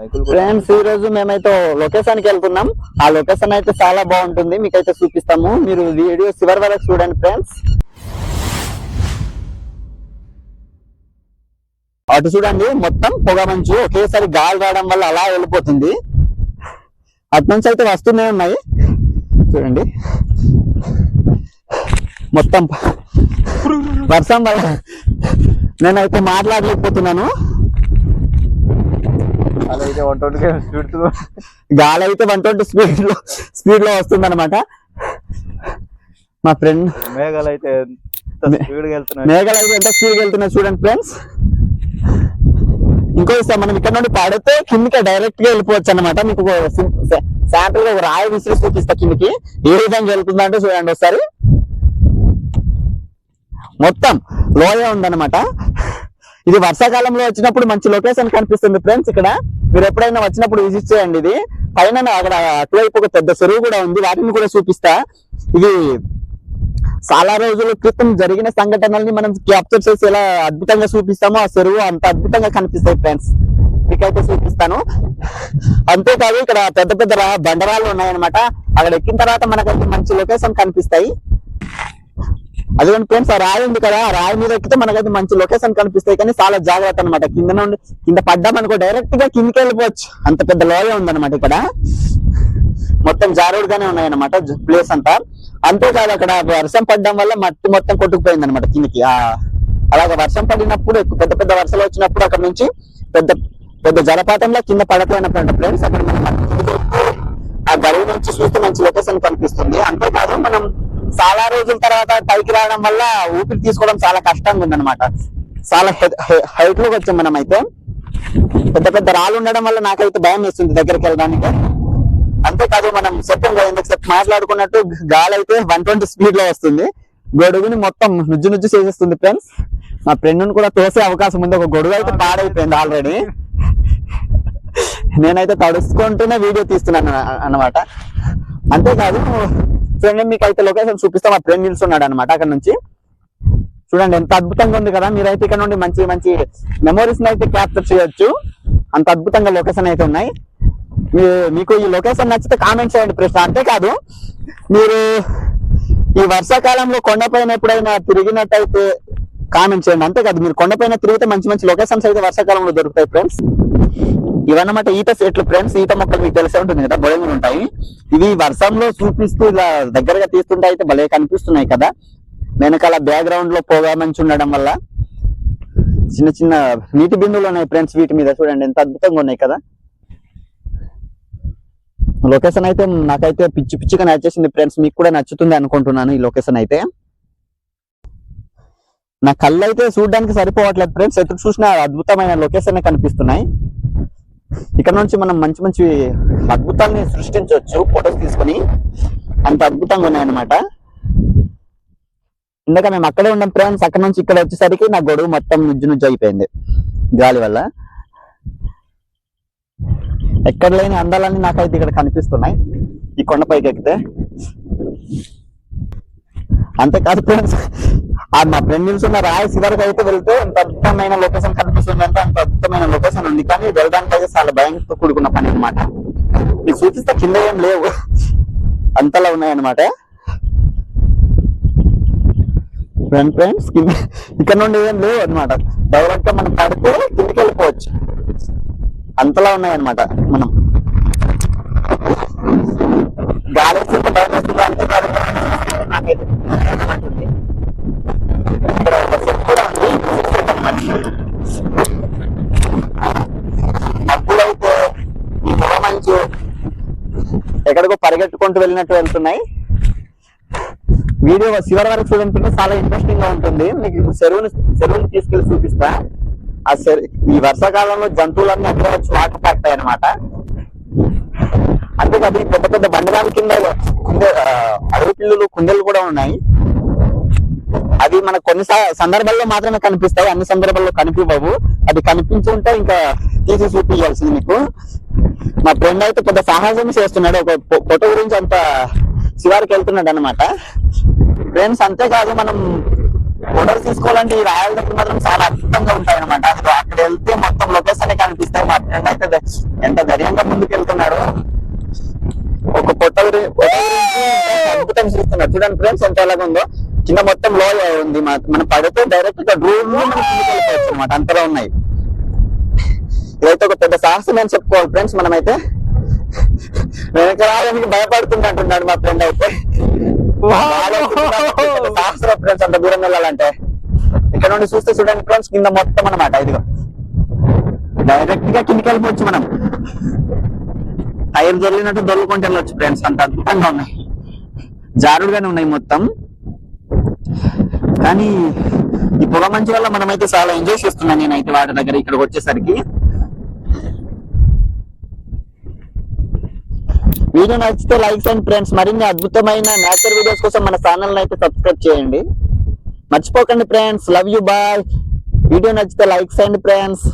Friends ఈ రోజు మేమైతే లొకేషన్కి వెళ్తున్నాం. ఆ లొకేషన్ అయితే చాలా బాగుంటుంది. మీకైతే చూపిస్తాము. మీరు వీడియో చివరి వరకు చూడండి ఫ్రెండ్స్. అటు చూడండి మొత్తం పొగ మంచు ఒకేసారి గాలి రావడం వల్ల అలా వెళ్ళిపోతుంది. అటు నుంచి అయితే వస్తూనే ఉన్నాయి. చూడండి. మొత్తం వర్షం వల్ల నేనైతే మాట్లాడలేకపోతున్నాను. అదైతే వన్ ట్వంటీ స్పీడ్ గాలి అయితే వన్ ట్వంటీ స్పీడ్లో స్పీడ్లో వస్తుంది అనమాట మా ఫ్రెండ్ మేఘాలు అయితే స్పీడ్ వెళ్తున్నాయి. మేఘాలు అయితే ఎంత స్పీడ్ వెళ్తున్నా చూడండి ఫ్రెండ్స్ ఇంకో విషయం మనం ఇక్కడ నుండి పడితే కిందికి డైరెక్ట్గా వెళ్ళిపోవచ్చు అనమాట మీకు శాంపుల్గా ఒక రాయి విసిరి చూపిస్తా కిందికి. ఏ విధంగా వెళ్తుందంటే చూడండి ఒకసారి. మొత్తం లోయ ఉందన్నమాట. ఇది వర్షాకాలంలో వచ్చినప్పుడు మంచి లొకేషన్ కనిపిస్తుంది ఫ్రెండ్స్ ఇక్కడ. మీరు ఎప్పుడైనా వచ్చినప్పుడు విజిట్ చేయండి ఇది. పైన అక్కడ అటువైపు ఒక పెద్ద చెరువు కూడా ఉంది. వాటిని కూడా చూపిస్తా. ఇది చాలా రోజుల క్రితం జరిగిన సంఘటనల్ని మనం క్యాప్చర్ చేసి ఎలా అద్భుతంగా చూపిస్తామో ఆ చెరువు అంత అద్భుతంగా కనిపిస్తాయి ఫ్రెండ్స్. మీకైతే చూపిస్తాను. అంతేకాదు ఇక్కడ పెద్ద పెద్ద బండరాలు ఉన్నాయన్నమాట. అక్కడ ఎక్కిన తర్వాత మనకైతే మంచి లొకేషన్ కనిపిస్తాయి. అదిగోండి ఫ్రెండ్స్ ఆ రాయి ఉంది కదా రాయి మీద ఎక్కితే మనకైతే మంచి లొకేషన్ కనిపిస్తాయి. కానీ చాలా జాగ్రత్త అనమాట కింద నుండి కింద పడ్డామనుకో డైరెక్ట్గా కిందకి వెళ్ళిపోవచ్చు. అంత పెద్ద లోయ ఉందన్నమాట ఇక్కడ. మొత్తం జారుడుగానే ఉన్నాయన్నమాట ప్లేస్ అంతా. అంతేకాదు అక్కడ వర్షం పడడం వల్ల మట్టి మొత్తం కొట్టుకుపోయింది అనమాట కిందికి. ఆ అలాగే వర్షం పడినప్పుడు పెద్ద పెద్ద వర్షాలు వచ్చినప్పుడు అక్కడ నుంచి పెద్ద పెద్ద జలపాతంలో కింద పడపోయినప్పుడు ఫ్రెండ్స్ అక్కడ మనం ఆ గడువు నుంచి చూస్తే మంచి లొకేషన్ కనిపిస్తుంది. అంతేకాదు మనం చాలా రోజుల తర్వాత పైకి రావడం వల్ల ఊపిరి తీసుకోవడం చాలా కష్టంగా ఉందన్నమాట. చాలా హైట్లోకి వచ్చాం మనం అయితే పెద్ద పెద్ద రాళ్ళు ఉండడం వల్ల నాకైతే భయం వేస్తుంది దగ్గరికి వెళ్ళడానికి. అంతేకాదు మనం చెప్పాం కదా మాట్లాడుకున్నట్టు గాలి అయితే వన్ ట్వంటీ స్పీడ్లో వస్తుంది. గొడుగుని మొత్తం నుజ్జు నుజ్జు చేసేస్తుంది ఫ్రెండ్స్. మా ఫ్రెండ్ని కూడా తోసే అవకాశం ఉంది. ఒక గొడుగు అయితే పాడైపోయింది ఆల్రెడీ. నేనైతే తడుచుకుంటూనే వీడియో తీస్తున్నాను అనమాట అన్నమాట. అంతేకాదు ఫ్రెండ్ మీకు అయితే లొకేషన్ చూపిస్తే. మా ఫ్రెండ్ నిల్చున్నాడు అనమాట అక్కడ నుంచి. చూడండి ఎంత అద్భుతంగా ఉంది కదా. మీరైతే ఇక్కడ నుండి మంచి మంచి మెమోరీస్ అయితే క్యాప్చర్ చేయొచ్చు. అంత అద్భుతంగా లొకేషన్ అయితే ఉన్నాయి. మీకు ఈ లొకేషన్ నచ్చితే కామెంట్ చేయండి ప్రశ్న అంతేకాదు మీరు ఈ వర్షాకాలంలో కొండపైన ఎప్పుడైనా తిరిగినట్టయితే కామెంట్ చేయండి. అంతేకాదు మీరు కొండపైన తిరిగితే మంచి మంచి లొకేషన్స్ అయితే వర్షాకాలంలో దొరుకుతాయి ఫ్రెండ్స్ ఇవన్నమాట ఈత చెట్లు ఫ్రెండ్స్ ఈత మొక్కలు మీకు తెలిసే ఉంటుంది కదా బొడగలు ఉంటాయి. ఇవి వర్షంలో చూపిస్తూ ఇలా దగ్గరగా తీస్తుంటే అయితే భలే కనిపిస్తున్నాయి కదా. వెనకాల బ్యాక్గ్రౌండ్లో పొగ మంచి ఉండడం వల్ల చిన్న చిన్న నీటి బిందువులు ఉన్నాయి ఫ్రెండ్స్ వీటి మీద చూడండి ఎంత అద్భుతంగా ఉన్నాయి కదా. లొకేషన్ అయితే నాకైతే పిచ్చి పిచ్చిగా నచ్చేసింది ఫ్రెండ్స్ మీకు కూడా నచ్చుతుంది అనుకుంటున్నాను ఈ లొకేషన్ అయితే. నా కళ్ళు అయితే చూడడానికి సరిపోవట్లేదు ఫ్రెండ్స్ ఎదురు చూసిన అద్భుతమైన లొకేషన్ కనిపిస్తున్నాయి. ఇక్కడ నుంచి మనం మంచి మంచి అద్భుతాన్ని సృష్టించవచ్చు ఫొటోస్ తీసుకొని. అంత అద్భుతంగా ఉన్నాయన్నమాట. ఇందాక మేము అక్కడే ఉన్నాం ఫ్రెండ్స్ అక్కడ నుంచి ఇక్కడ వచ్చేసరికి నా గొడుగు మొత్తం నుజ్జు నుజ్జు అయిపోయింది. గాలి వల్ల. ఎక్కడ లేని అందాలన్నీ నాకైతే ఇక్కడ కనిపిస్తున్నాయి. ఈ కొండపైకి ఎక్కితే. అంతేకాదు ఫ్రెండ్స్ మా ఫ్రెండ్ నిల్చున్న రాయి చివరికి అయితే వెళ్తే ఎంత అద్భుతమైన లొకేషన్ కనిపిస్తుంది అంటే అంత అద్భుతమైన లొకేషన్ ఉంది. కానీ వెళ్ళడానికి అయితే చాలా భయంతో కూడుకున్న పని అన్నమాట. మీకు చూపిస్తే కింద ఏం లేవు. అంతలా ఉన్నాయన్నమాట. ఫ్రెండ్ ఫ్రెండ్స్ కింద ఇక్కడ నుండి ఏం లేవు అనమాట డైరెక్ట్గా మనం పడితే కిందకి వెళ్ళిపోవచ్చు. అంతలా ఉన్నాయన్నమాట మనం. గాలి భయం వేస్తుంది అంటే గాలి నాకైతే ఉంటుంది. ఇక్కడ ఒక చెట్టు కూడా ఉంది. అప్పుడైతే ఈ పొగ మంచు ఎక్కడికో పరిగెట్టుకుంటూ వెళ్ళినట్టు వెళ్తున్నాయి. వీడియో చివరి వరకు చూడండి చాలా ఇంట్రెస్టింగ్గా ఉంటుంది. మీకు చెరువుని చెరువుని తీసుకెళ్ళి చూపిస్తా. ఆ చెరు ఈ వర్షాకాలంలో జంతువులన్నీ అక్కడ వచ్చి వాటర్ పడతాయి అనమాట అంతేకాదు పెద్ద పెద్ద బండరాల కింద కుందే ఆ, అడవి పిల్లులు కుందేలు కూడా ఉన్నాయి. అది మనకు కొన్ని సందర్భాల్లో మాత్రమే కనిపిస్తాయి. అన్ని సందర్భాల్లో కనిపించవు అది కనిపించి ఉంటే ఇంకా తీసి చూపించాల్సింది మీకు. మా ఫ్రెండ్ అయితే పెద్ద సాహసం చేస్తున్నాడు. ఒక ఫోటో గురించి అంత శివారికి వెళ్తున్నాడు అనమాట ఫ్రెండ్స్ అంతేకాదు మనం ఫోటోలు తీసుకోవాలంటే ఈ రాయల దగ్గర మాత్రం చాలా అద్భుతంగా ఉంటాయి అనమాట అక్కడ వెళ్తే మొత్తం లొకేషన్ కనిపిస్తాయి. మా ఫ్రెండ్ అయితే ఎంత ధైర్యంగా ముందుకు వెళ్తున్నాడు. ఒక పొట్ట గురించి అద్భుతం చూస్తున్నాడు. చూడండి ఫ్రెండ్స్ ఎంత ఎలాగుందో కింద మొత్తం లో ఉంది. మనం పడితే డైరెక్ట్గా డ్రోన్లో మనం వెళ్ళిపోవచ్చు అనమాట అంతలో ఉన్నాయి. ఇదైతే ఒక పెద్ద సాహసం అని చెప్పుకోవాలి ఫ్రెండ్స్ మనమైతే. వెనక రావడానికి భయపడుతున్నట్టున్నాడు మా ఫ్రెండ్ అయితే. సాహసం ఫ్రెండ్స్ అంత దూరం వెళ్ళాలంటే. ఇక్కడ నుండి చూస్తే చూడండి ఫ్రెండ్స్ కింద మొత్తం అన్నమాట ఇదిగో. డైరెక్ట్గా కిందకి వెళ్ళిపోవచ్చు మనం. టైర్ దొరికినట్టు దొరుకుంటే వెళ్ళొచ్చు ఫ్రెండ్స్ అంత అద్భుతంగా ఉన్నాయి. జారుడుగానే ఉన్నాయి మొత్తం. కానీ ఈ పొగ మంచి వల్ల మనమైతే చాలా ఎంజాయ్ చేస్తున్నాను నేనైతే వాటి దగ్గర ఇక్కడికి వచ్చేసరికి. వీడియో నచ్చితే లైక్స్ అండ్ ఫ్రెండ్స్ మరిన్ని అద్భుతమైన నేచర్ వీడియోస్ కోసం మన ఛానల్ అయితే సబ్స్క్రైబ్ చేయండి. మర్చిపోకండి friends love you bye video నచ్చితే లైక్స్ అండ్ ఫ్రెండ్స్